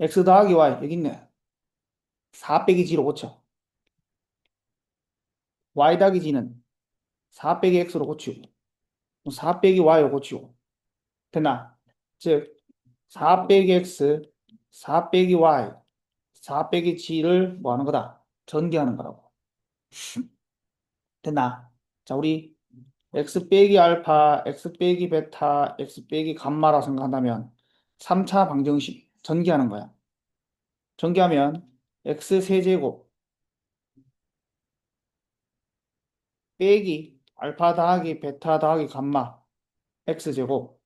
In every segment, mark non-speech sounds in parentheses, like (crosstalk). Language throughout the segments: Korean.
x 더하기 y 여기 있네. 4 빼기 g로 고쳐. y 더하기 g는 4 빼기 x로 고치고 4 빼기 y로 고치고 됐나? 즉, 4 빼기 x, 4 빼기 y, 4 빼기 g를 뭐 하는 거다? 전개하는 거라고. (laughs) 됐나? 자, 우리 x 빼기 알파, x 빼기 베타, x 빼기 감마라 생각한다면 3차 방정식 전개하는 거야. 전개하면 x 세제곱 빼기 알파 더하기 베타 더하기 감마 x제곱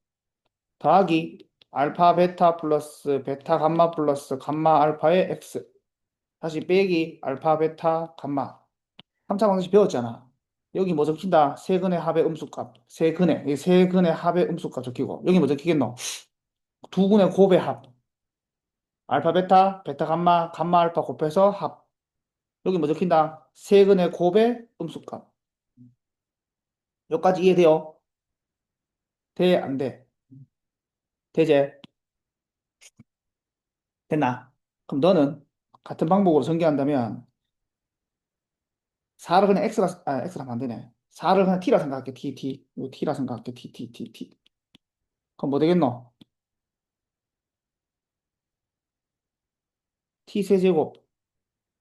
더하기 알파 베타 플러스 베타 감마 플러스 감마 알파의 x 다시 빼기 알파 베타 감마. 3차 방정식 배웠잖아. 여기 뭐 적힌다? 세근의 합의 음수값. 세근의. 이 세근의 합의 음수값 적히고. 여기 뭐 적히겠노? 두 근의 곱의 합 알파 베타 베타 감마 감마 알파 곱해서 합 여기 뭐 적힌다 세근의 곱의 음수값 여기까지 이해돼요? 돼? 안 돼? 되제? 됐나? 그럼 너는 같은 방법으로 전개한다면 4를 그냥 x라 아 x라 안 되네 4를 그냥 t라 생각할게 t t 요 t라 생각할게 t t t t 그럼 뭐 되겠노? T 세제곱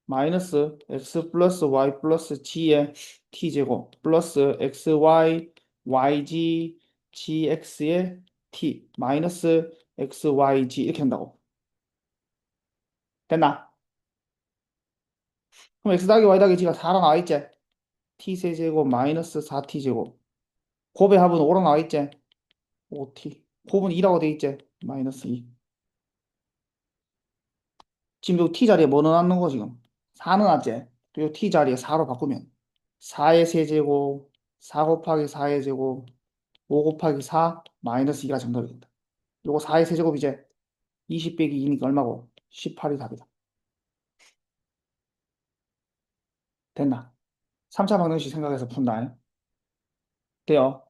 마이너스 x 플러스 y 플러스 g의 t제곱 플러스 xy yg gx의 t 마이너스 xyg 이렇게 한다고 됐나? 그럼 x 더하기 y 더하기 g가 4랑 나와 있지? t 세제곱 마이너스 4t제곱 곱의 합은 5랑 나와 있지? 5t 곱은 2라고 돼 있지? 마이너스 2 지금 요 t 자리에 뭐 넣어놨는 거 지금? 4 넣어놨지? 요 t 자리에 4로 바꾸면 4의 세제곱 4 곱하기 4의 제곱 5 곱하기 4 마이너스 2가 정답이 된다. 요거 4의 세제곱 이제 20 빼기 2니까 얼마고? 18이 답이다. 됐나? 3차 방정식 생각해서 푼다. 돼요?